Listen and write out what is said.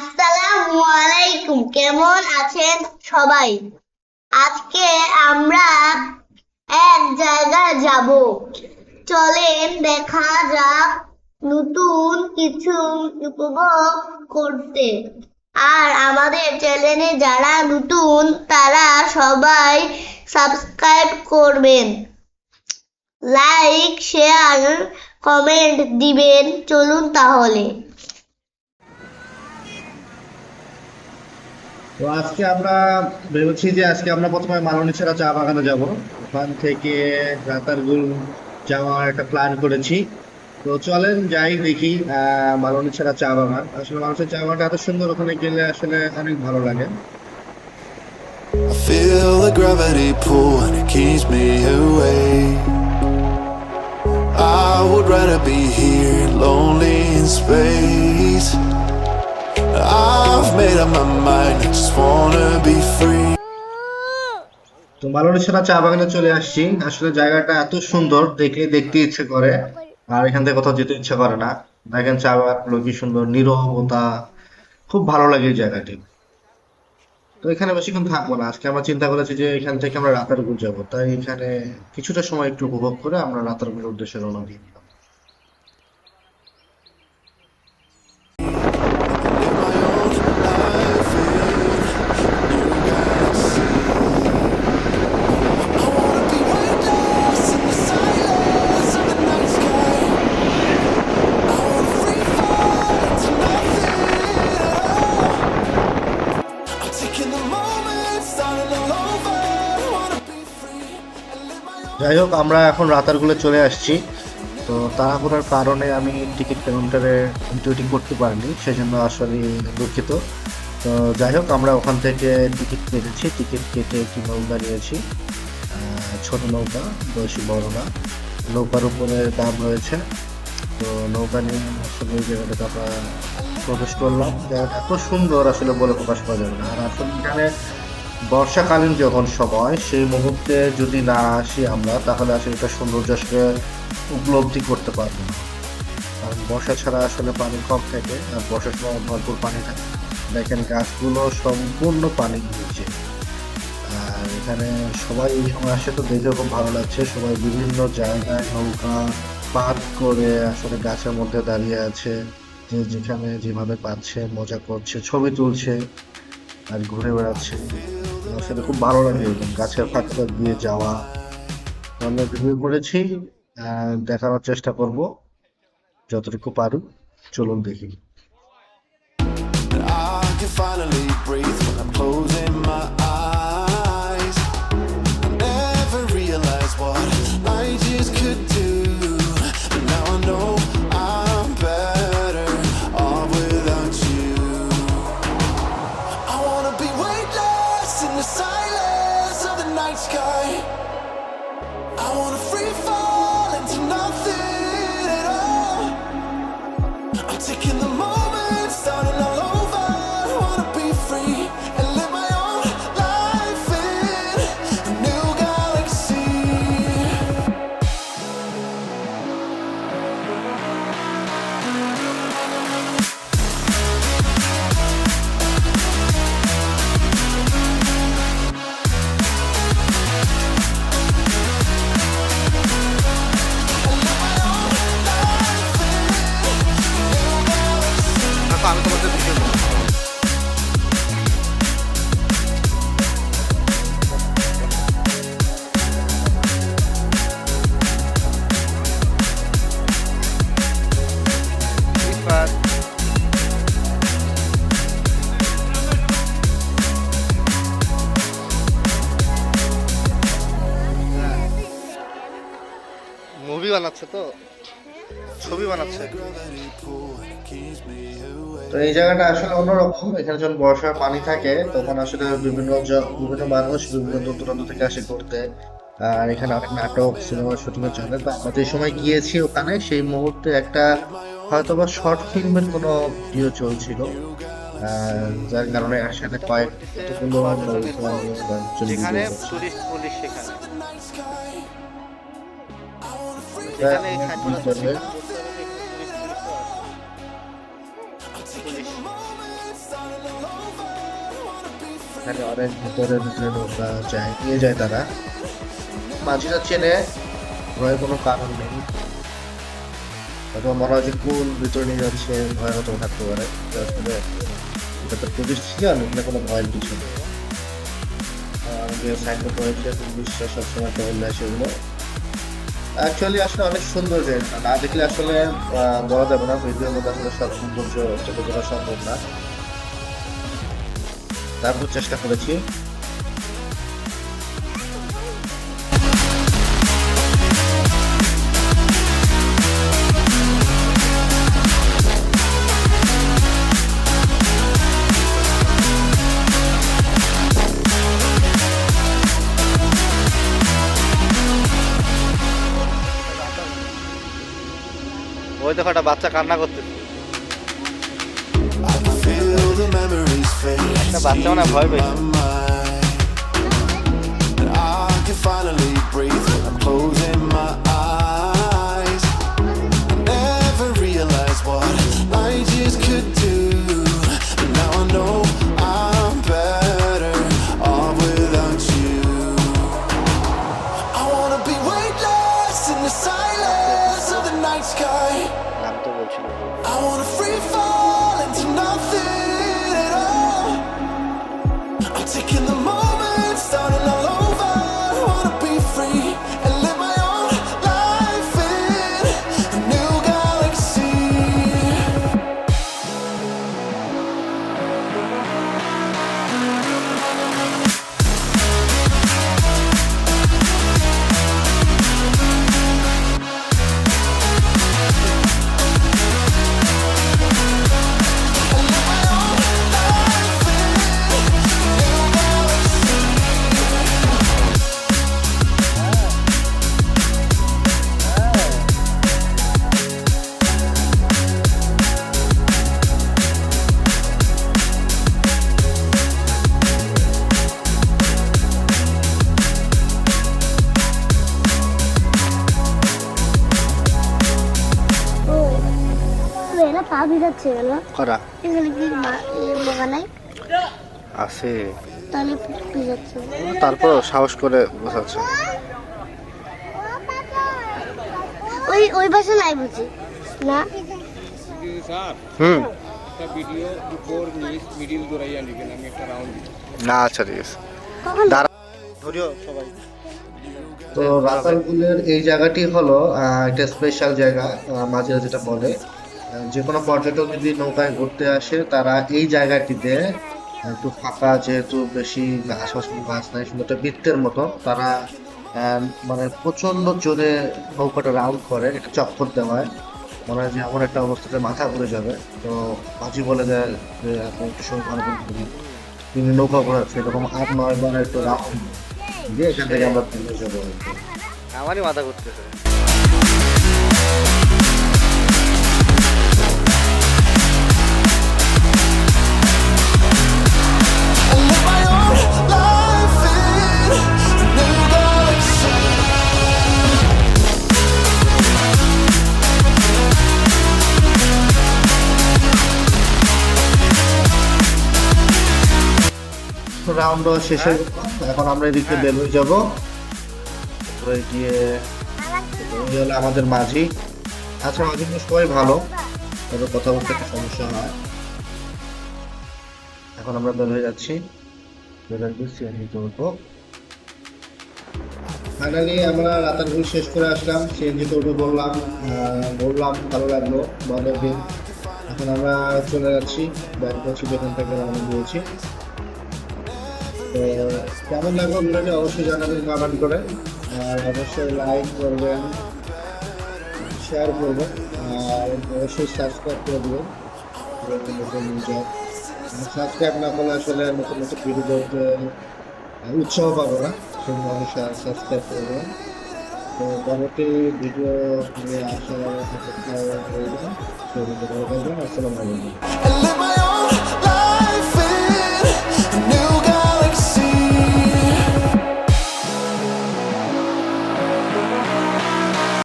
আসসালামু আলাইকুম। কেমন আছেন সবাই? আজকে আমরা এক জায়গায় যাব। চলেন দেখা যাক নতুন কিছু উপভোগ করতে। আর আমাদের চ্যানেলে যারা নতুন, তারা সবাই সাবস্ক্রাইব করবেন। লাইক শেয়ার কমেন্ট দিবেন। চলুন তাহলে। তো আজকে আমরা ভেবেছি যে আজকে আমরা প্রথমে মালনীছড়া চা বাগানে যাব। ওখান থেকে রাতারগুল যাওয়ার একটা প্ল্যান করেছি। তো চলেন যাই দেখি মালনীছড়া চা বাগান। আসলে মানুষের চা বাগানটা এত সুন্দর, ওখানে গেলে আসলে অনেক ভালো লাগে। Feel the gravity pull and it keeps me away. I would rather be তো চা বাগানে চলে আসছি। আসলে জায়গাটা এত সুন্দর দেখতে ইচ্ছে করে। আর এখান থেকে কোথাও যেতে ইচ্ছে করে না। দেখেন চা বাগানগুলো কি সুন্দর খুব ভালো লাগে এই জায়গাটি। তো এখানে বেশিক্ষণ থাকব না। আজকে আমরা চিন্তা করেছি যে এখান থেকে আমরা রাতারগুল যাব। তাই এখানে কিছুটা সময় একটু উপভোগ করে আমরা রাতারগুলের উদ্দেশ্যে রওনা দিয়ে যাই হোক, আমরা এখন রাতারগুলে চলে আসছি। তো তাড়াহুড়ার কারণে আমি টিকিট কাউন্টারে ডিউটি করতে পারিনি, সেজন্য আসলে দুঃখিত। তো যাই হোক, আমরা ওখান থেকে টিকিট কেটেছি, টিকিট কেটে একটি নৌকা নিয়েছি ছোট নৌকা বেশি বড় না। নৌকার উপরে দাম রয়েছে। তো নৌকা নিয়ে আসলে জায়গাটাতে আমরা প্রবেশ করলাম। জায়গাটা এত সুন্দর আসলে বলে প্রকাশ করা যাবে না। আর আসলে এখানে বর্ষাকালীন যখন সময়, সেই মুহূর্তে যদি না আসি আমরা, তাহলে আসলে এটা সৌন্দর্য আসলে উপলব্ধি করতে পারব না। কারণ বর্ষা ছাড়া আসলে পানি কম থাকে, আর বর্ষার সময় ভরপুর পানি থাকে। দেখেন গাছগুলো সম্পূর্ণ পানি নিচে আর এখানে সবাই এই সময় আসে তো দেখে খুব ভালো লাগছে, সবাই বিভিন্ন জায়গায় নৌকা পার্ক করে আসলে গাছের মধ্যে দাঁড়িয়ে আছে। যে যেখানে যেভাবে পাচ্ছে, মজা করছে, ছবি তুলছে। আর ঘুরে বেড়াচ্ছে। সেটা খুব ভালো লাগে গাছের ফাঁকা দিয়ে যাওয়া। আমরা ভিডিও করেছি দেখানোর চেষ্টা করব, যতটুকু পারু। চলুন দেখি। I can finally breathe when I'm closing my বানাচ্ছে তো? ছবি বানাচ্ছে. তো এই জায়গাটা আসলে অন্যরকম। এখানে যখন বর্ষার পানি থাকে তখন আসলে বিভিন্ন বিভিন্ন মানুষ বিভিন্ন দূর দূরান্ত থেকে আসে ঘুরতে। আর এখানে অনেক নাটক সিনেমা শুটিং এর চলে তো আমরা যে সময় গিয়েছি ওখানে সেই মুহূর্তে একটা হয়তোবা শর্ট ফিল্মের কোনো ভিডিও চলছিল। আহ, যার কারণে একসাথে কয়েক যেখানে গিয়েছে। পুলিশ সেখানে। এখানে অনেক ভিতরে ভিতরে নৌকা যায় নিয়ে যায় তারা। মাঝিরা চেনে ভয়ের কোনো কারণ নেই। অথবা মনে হয় যে কোন ভিতরে নিয়ে যাচ্ছে ভয়ের মতো থাকতে পারে। আসলে এটা তো প্রতিষ্ঠিত এখানে কোনো ভয়ের কিছু নেই। যে সাইনবোর্ড রয়েছে বিশ্বাস সবসময় তো উল্লাস সেগুলো অ্যাকচুয়ালি আসলে অনেক সুন্দর যে না দেখলে আসলে বলা যাবে না, ভিডিওর মধ্যে আসলে সব সৌন্দর্য তুলে ধরা সম্ভব না। তারপর চেষ্টা করেছি। ওই দেখো একটা বাচ্চা কান্না করতে I can feel the memories fade. একটা বাচ্চা মনে ভয় পেয়েছে finally breathe I'm closing my eyes. এরা পা ভিজাচ্ছে কেন করা। এখানে কি বোকা নাই? আছে। তাহলে ভিজাচ্ছে। তারপর সাহস করে বসাচ্ছে। ওই ওই পাশে নাই বুঝি। না? স্যার হুম। একটা ভিডিও বিফোর মিস মিডিল দৌড়াইয়া লিখেন আমি একটা রাউন্ড না আচ্ছা ঠিক আছে ধরিও সবাই। তো রাতারগুলের এই জায়গাটি হলো আহ, একটা স্পেশাল জায়গা মাঝিরা যেটা বলে। যে কোনো পর্যটক যদি নৌকায় ঘুরতে আসে, তারা এই জায়গাটিতে একটু ফাঁকা, যেহেতু বেশি কোনো গাছ নাই, সুন্দর একটা বৃত্তের মতো, তারা মানে প্রচণ্ড জোরে নৌকাটা রাউন্ড করে, একটা চক্কর দেওয়ায় মনে হয় যে এমন একটা অবস্থাতে মাথা ঘুরে যাবে। তো মাঝি বলে দেয় যে, আপনি একটু সময় অনুভব করি তিনি নৌকা ঘোরাচ্ছে এরকম আট, নয় বার একটু রাউন্ড দিয়ে এখান থেকে আমরা যাব। আমারই মাথা ঘুরতেছে। রাউন্ড শেষে এখন আমরা এদিকে বের হয়ে যাব। গিয়ে হলো আমাদের মাঝি। আচ্ছা মাঝিগুলো সবাই ভালো। তবে কথা বলতে একটা সমস্যা হয়। এখন আমরা বের হয়ে যাচ্ছি। হয়ে ফাইনালি আমরা রাতারগুল শেষ করে আসলাম। সিএনজিতে উঠে বললাম। বললাম, ভালো লাগল, ভালো দিন। এখন আমরা চলে যাচ্ছি। ব্যাক যেখান থেকে রওনা দিয়েছি। তো কেমন লাগল ভিডিওটি অবশ্যই জানাবেন কমেন্ট করে। আর অবশ্যই লাইক করবেন শেয়ার করবেন, আর অবশ্যই সাবস্ক্রাইব করে দেবেন। সাবস্ক্রাইব না করলে আসলে নতুন নতুন ভিডিও উৎসাহ পাবো না। সেজন্য অবশ্যই সাবস্ক্রাইব করে দেবেন তো পরবর্তী ভিডিও নিয়ে আসার অপেক্ষা রইল সেই আসসালামু আলাইকুম।